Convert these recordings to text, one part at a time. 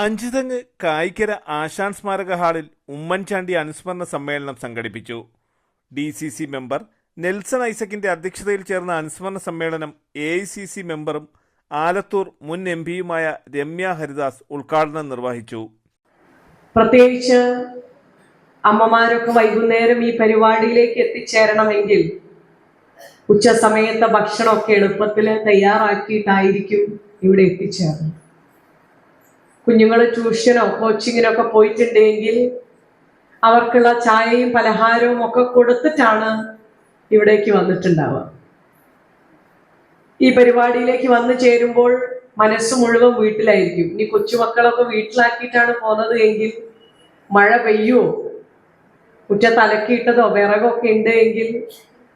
അഞ്ചുതെങ്ങ് കായിക്കര ആശാൻ സ്മാരക ഹാളിൽ ഉമ്മൻചാണ്ടി അനുസ്മരണ സമ്മേളനം സംഘടിപ്പിച്ചു. D C C member Nelson ഐസക്കിന്റെ അധ്യക്ഷതയിൽ ചേർന്ന അനുസ്മരണ സമ്മേളനം എ ഐ സി സി മെമ്പറും ആലത്തൂർ മുൻ എം പിയുമായ രമ്യ ഹരിദാസ് ഉദ്ഘാടനം നിർവഹിച്ചു. പ്രത്യേകിച്ച് അമ്മമാരൊക്കെ വൈകുന്നേരം ഈ പരിപാടിയിലേക്ക് എത്തിച്ചേരണമെങ്കിൽ ഉച്ച സമയത്തെ ഭക്ഷണമൊക്കെ എളുപ്പത്തിൽ തയ്യാറാക്കിയിട്ടായിരിക്കും ഇവിടെ എത്തിച്ചേർന്നത്. കുഞ്ഞുങ്ങൾ ട്യൂഷനോ കോച്ചിങ്ങിനോ ഒക്കെ പോയിട്ടുണ്ടെങ്കിൽ അവർക്കുള്ള ചായയും പലഹാരവും ഒക്കെ കൊടുത്തിട്ടാണ് ഇവിടേക്ക് വന്നിട്ടുണ്ടാവുക. ഈ പരിപാടിയിലേക്ക് വന്നു ചേരുമ്പോൾ മനസ്സ് മുഴുവൻ വീട്ടിലായിരിക്കും. ഇനി കൊച്ചുമക്കളൊക്കെ വീട്ടിലാക്കിയിട്ടാണ് പോകുന്നത് എങ്കിൽ മഴ പെയ്യുമോ മുറ്റത്ത് അലക്കിയിട്ടതോ വിറകൊക്കെ ഉണ്ട് എങ്കിൽ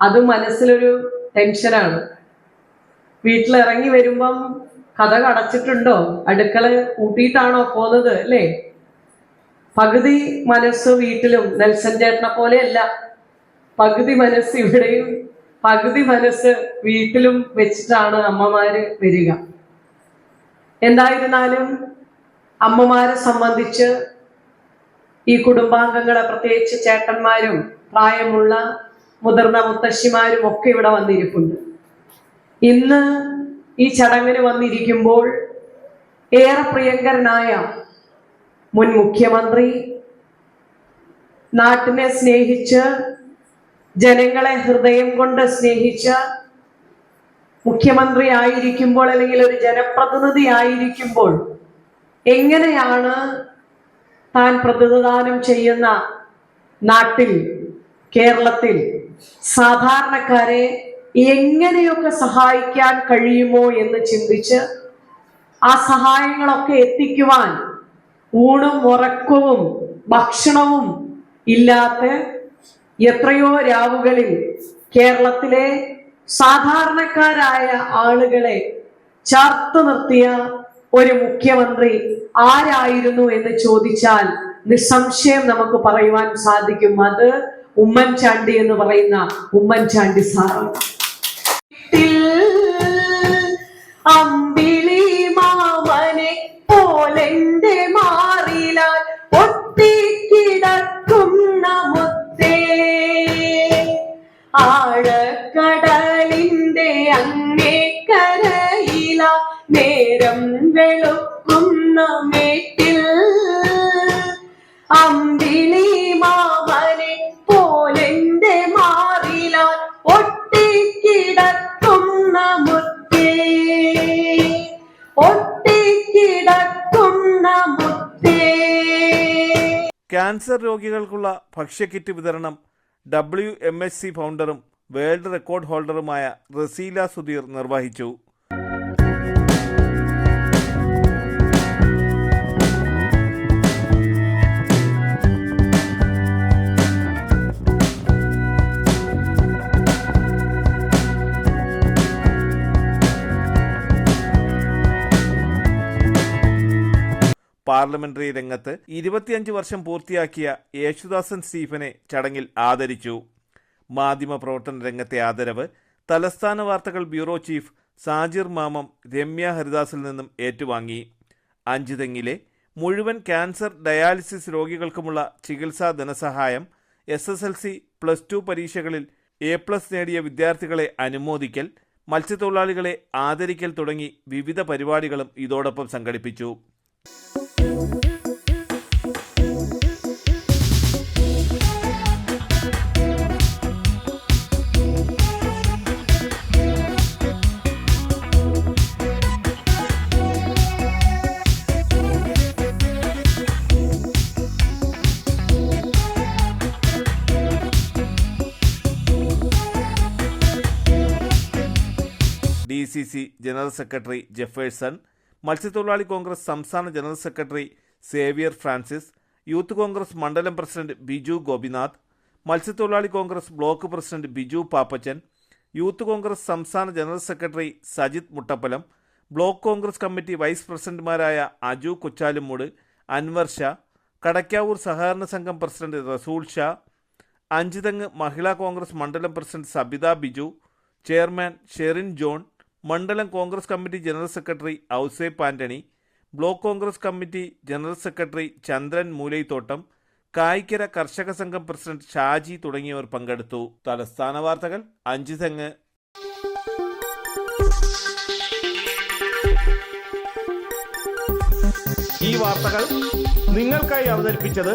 അത് മനസ്സിലൊരു ടെൻഷനാണ് വീട്ടിലിറങ്ങി വരുമ്പം കഥ അടച്ചിട്ടുണ്ടോ അടുക്കള കൂട്ടിയിട്ടാണോ പോകുന്നത് അല്ലേ? പകുതി മനസ്സ് വീട്ടിലും നെൽസൻ ചേട്ടനെ പോലെയല്ല. പകുതി മനസ്സ് ഇവിടെയും പകുതി മനസ്സ് വീട്ടിലും വെച്ചിട്ടാണ് അമ്മമാര് വരിക. എന്തായിരുന്നാലും അമ്മമാരെ സംബന്ധിച്ച് ഈ കുടുംബാംഗങ്ങളെ പ്രത്യേകിച്ച് ചേട്ടന്മാരും പ്രായമുള്ള മുതിർന്ന മുത്തശ്ശിമാരും ഒക്കെ ഇവിടെ വന്നിരിപ്പുണ്ട്. ഇന്ന് ഈ ചടങ്ങിന് വന്നിരിക്കുമ്പോൾ ഏറെ പ്രിയങ്കരനായ മുൻ മുഖ്യമന്ത്രി നാട്ടിനെ സ്നേഹിച്ച് ജനങ്ങളെ ഹൃദയം കൊണ്ട് സ്നേഹിച്ച മുഖ്യമന്ത്രി ആയിരിക്കുമ്പോൾ അല്ലെങ്കിൽ ഒരു ജനപ്രതിനിധി ആയിരിക്കുമ്പോൾ എങ്ങനെയാണ് താൻ പ്രതിനിധാനം ചെയ്യുന്ന നാട്ടിൽ കേരളത്തിൽ സാധാരണക്കാരെ എങ്ങനെയൊക്കെ സഹായിക്കാൻ കഴിയുമോ എന്ന് ചിന്തിച്ച് ആ സഹായങ്ങളൊക്കെ എത്തിക്കുവാൻ ഊണും ഉറക്കവും ഭക്ഷണവും ഇല്ലാത്ത എത്രയോ രാവുകളിൽ കേരളത്തിലെ സാധാരണക്കാരായ ആളുകളെ ചേർത്ത് നിർത്തിയ ഒരു മുഖ്യമന്ത്രി ആരായിരുന്നു എന്ന് ചോദിച്ചാൽ നിസ്സംശയം നമുക്ക് പറയുവാൻ സാധിക്കും. അത് ഉമ്മൻചാണ്ടി എന്ന് പറയുന്ന ഉമ്മൻചാണ്ടി സാറാണ്. അമ്പിളി മാമനെ പോലെന്റെ മാറിലാൽ ഒട്ടിക്കിടക്കുന്ന മുത്തേ. ആഴക്കടലിന്റെ അങ്ങേ കരയില നേരം വെളുക്കുന്ന ക്യാൻസർ രോഗികൾക്കുള്ള ഭക്ഷ്യക്കിറ്റ് വിതരണം ഡബ്ല്യു എം എസ് സി ഫൗണ്ടറും വേൾഡ് റെക്കോർഡ് ഹോൾഡറുമായ റസീല സുധീർ നിർവഹിച്ചു. പാർലമെന്ററി രംഗത്ത് ഇരുപത്തിയഞ്ച് വർഷം പൂർത്തിയാക്കിയ യേശുദാസൻ സ്റ്റീഫനെ ചടങ്ങിൽ ആദരിച്ചു. മാധ്യമപ്രവർത്തന രംഗത്തെ ആദരവ് തലസ്ഥാന വാർത്തകൾ ബ്യൂറോ ചീഫ് സാജിർ മാമം രമ്യ ഹരിദാസിൽ നിന്നും ഏറ്റുവാങ്ങി. അഞ്ചുതെങ്ങിലെ മുഴുവൻ ക്യാൻസർ ഡയാലിസിസ് രോഗികൾക്കുമുള്ള ചികിത്സാ ധനസഹായം S S L C plus two പരീക്ഷകളിൽ എ പ്ലസ് നേടിയ വിദ്യാർത്ഥികളെ അനുമോദിക്കൽ മത്സ്യത്തൊഴിലാളികളെ ആദരിക്കൽ തുടങ്ങി വിവിധ പരിപാടികളും ഇതോടൊപ്പം സംഘടിപ്പിച്ചു. D C C general secretary Jefferson മത്സ്യത്തൊഴിലാളി കോൺഗ്രസ് സംസ്ഥാന general secretary Xavier Francis youth Congress മണ്ഡലം പ്രസിഡന്റ് ബിജു ഗോപിനാഥ് മത്സ്യത്തൊഴിലാളി Congress block president Biju Pappachan youth Congress സംസ്ഥാന general secretary Sajith Muttappalam block Congress committee vice പ്രസിഡന്റുമാരായ അജു കൊച്ചാലുമൂട് അൻവർ ഷാ കടക്കാവൂർ സഹകരണ സംഘം പ്രസിഡന്റ് റസൂൽ ഷാ അഞ്ചുതെങ്ങ് മഹിളാ കോൺഗ്രസ് മണ്ഡലം president Sabitha Biju chairman Sherin John മണ്ഡലം Congress committee general secretary Ouseph Antony block Congress committee general secretary Chandran Moolaithottam Kayikkara കർഷക സംഘം president Shaji തുടങ്ങിയവർ പങ്കെടുത്തു. തലസ്ഥാന വാർത്തകൾ അഞ്ചു തെങ്ങ്. ഈ വാർത്തകൾ നിങ്ങൾക്കായി അവതരിപ്പിച്ചത്